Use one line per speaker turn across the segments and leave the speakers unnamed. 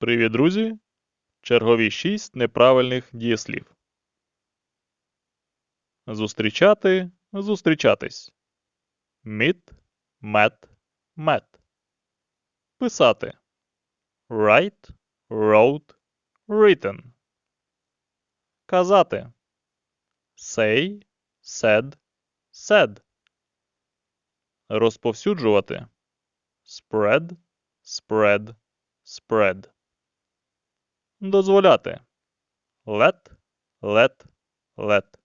Привіт, друзі! Чергові шість неправильних дієслів. Зустрічати, зустрічатись. Meet, met, met. Писати. Write, wrote, written. Казати. Say, said, said. Розповсюджувати. Spread, spread, spread. Дозволяти. Let, let, let.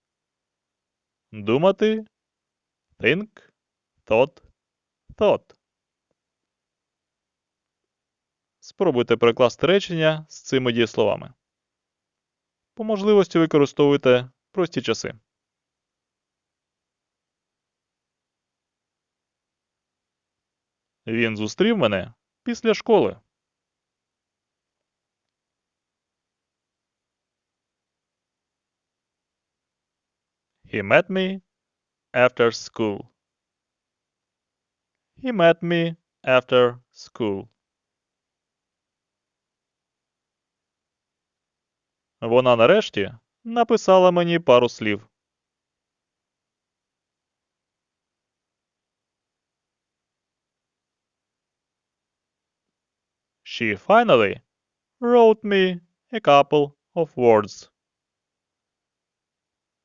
Думати. Think, thought, thought. Спробуйте перекласти речення з цими дієсловами. По можливості використовуйте прості часи. Він зустрів мене після школи. He met me after school. He met me after school. Вона нарешті написала мені пару слів. She finally wrote me a couple of words.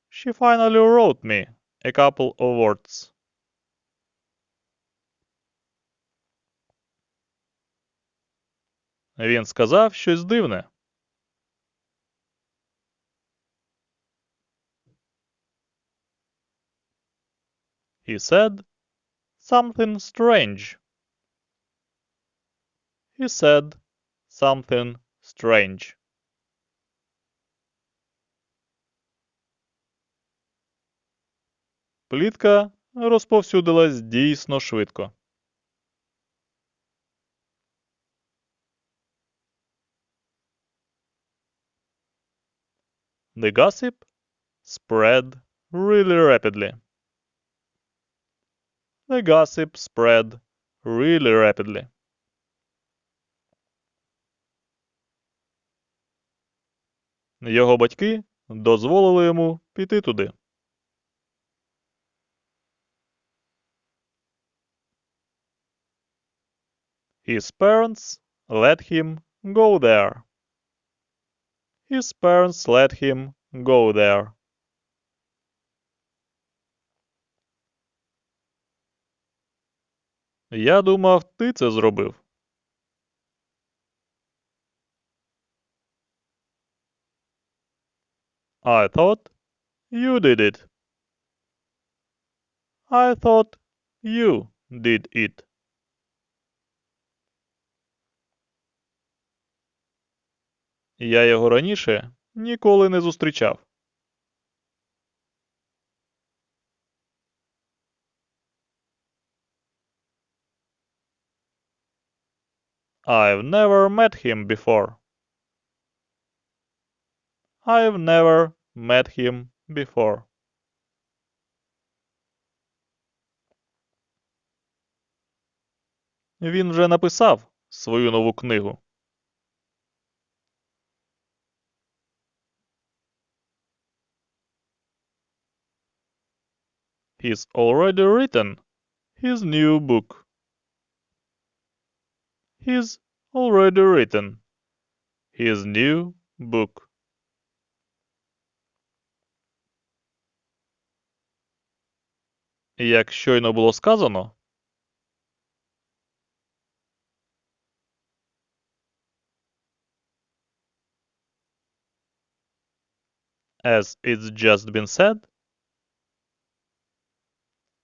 She finally wrote me a couple of words. Він сказав щось дивне. He said something strange. He said something strange. Плітка розповсюдилась дійсно швидко. The gossip spread really rapidly. The gossip spread really rapidly. Його батьки дозволили йому піти туди. His parents let him go there. His parents let him go there. Я думав, ти це зробив. I thought you did it. I thought you did it. Я його раніше ніколи не зустрічав. I've never met him before. I've never met him before. Він вже написав свою нову книгу. He's already written his new book. He's already written his new book. Як щойно було сказано, as it's just been said,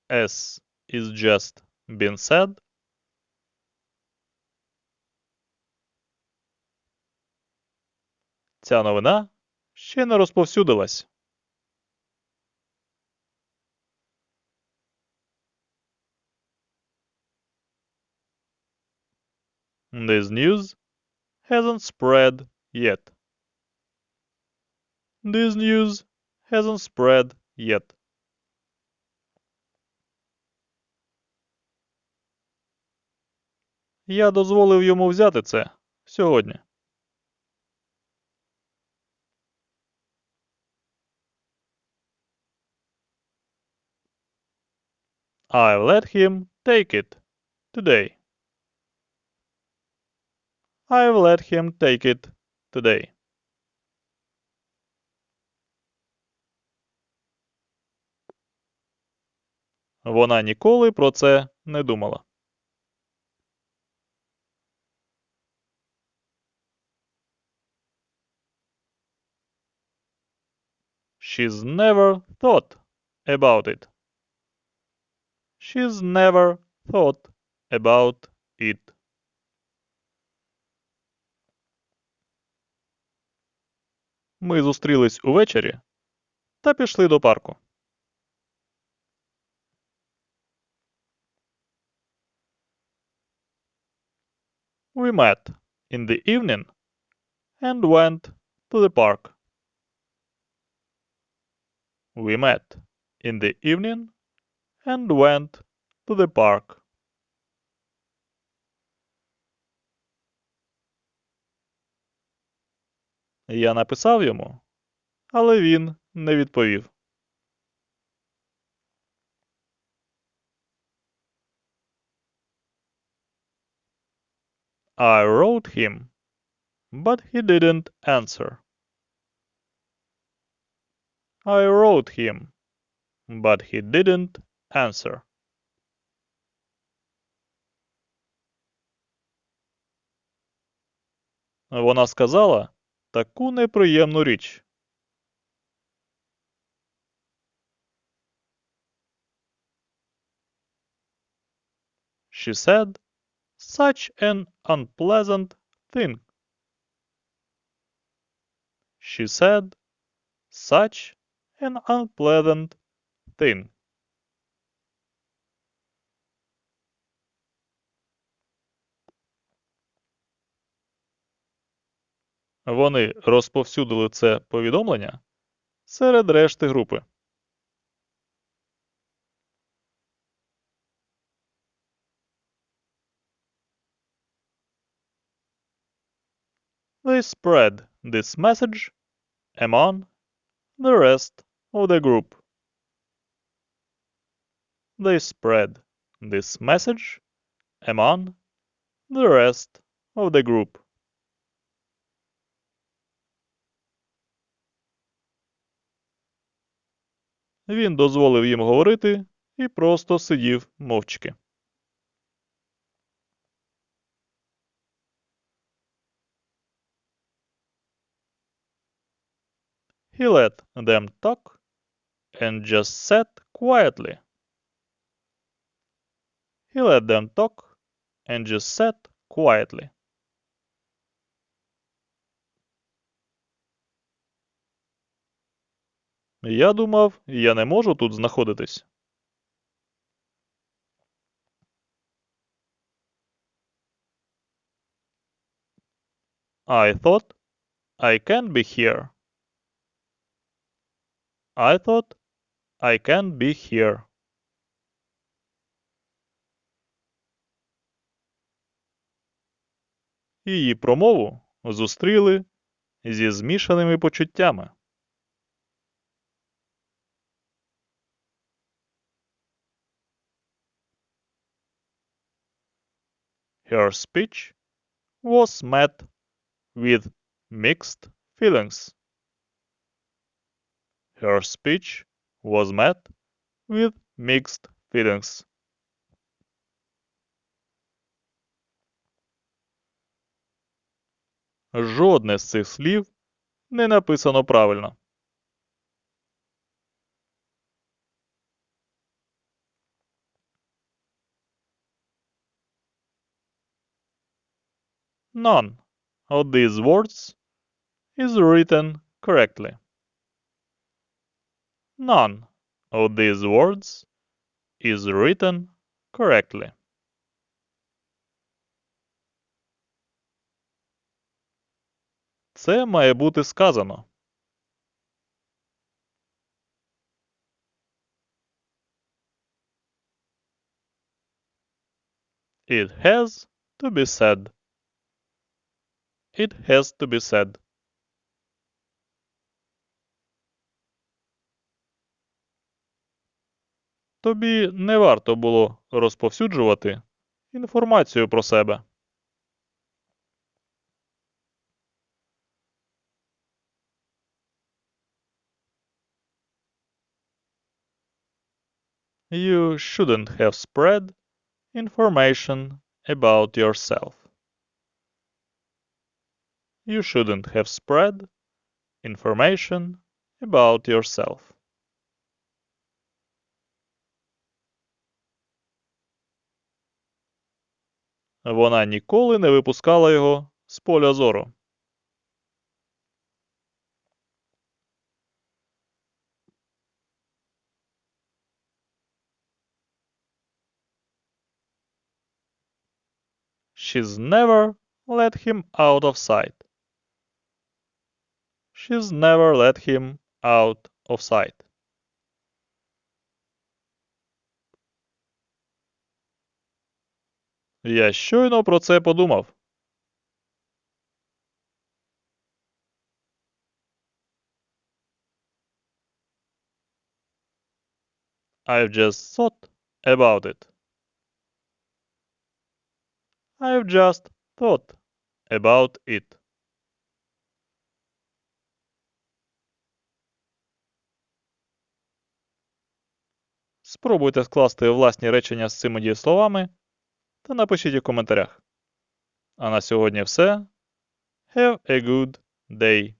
as is just been said, ця новина ще не розповсюдилась. This news hasn't spread yet. This news hasn't spread yet. Я дозволив йому взяти це сьогодні. I've let him take it today. I've let him take it today. Вона ніколи про це не думала. She's never thought about it. She's never thought about it. Ми зустрілись увечері та пішли до парку. We met in the evening and went to the park. We met in the evening and went to the park. Я написав йому, але він не відповів. I wrote him, but he didn't answer. I wrote him, but he didn't answer. Вона сказала таку неприємну річ. She said such an unpleasant thing. She said such an unpleasant thing. Вони розповсюдили це повідомлення серед решти групи. They spread this message among the rest of the group. They spread this message among the rest of the group. Він дозволив їм говорити і просто сидів мовчки. He let them talk and just sat quietly. He let them talk and just sat quietly. Я думав, я не можу тут знаходитись. I thought I can't be here. I thought I can't be here. Її промову зустріли зі змішаними почуттями. Her speech was met with mixed feelings. Her speech was met with mixed feelings. Жодне з цих слів не написано правильно. None of these words is written correctly. None of these words is written correctly. Це має бути сказано. It has to be said. It has to be said. Тобі не варто було розповсюджувати інформацію про себе. You shouldn't have spread information about yourself. You shouldn't have spread information about yourself. Вона ніколи не випускала його з поля зору. She's never let him out of sight. She's never let him out of sight. Я щойно про це подумав. I've just thought about it. I've just thought about it. Спробуйте скласти власні речення з цими дієсловами та напишіть у коментарях. А на сьогодні все. Have a good day.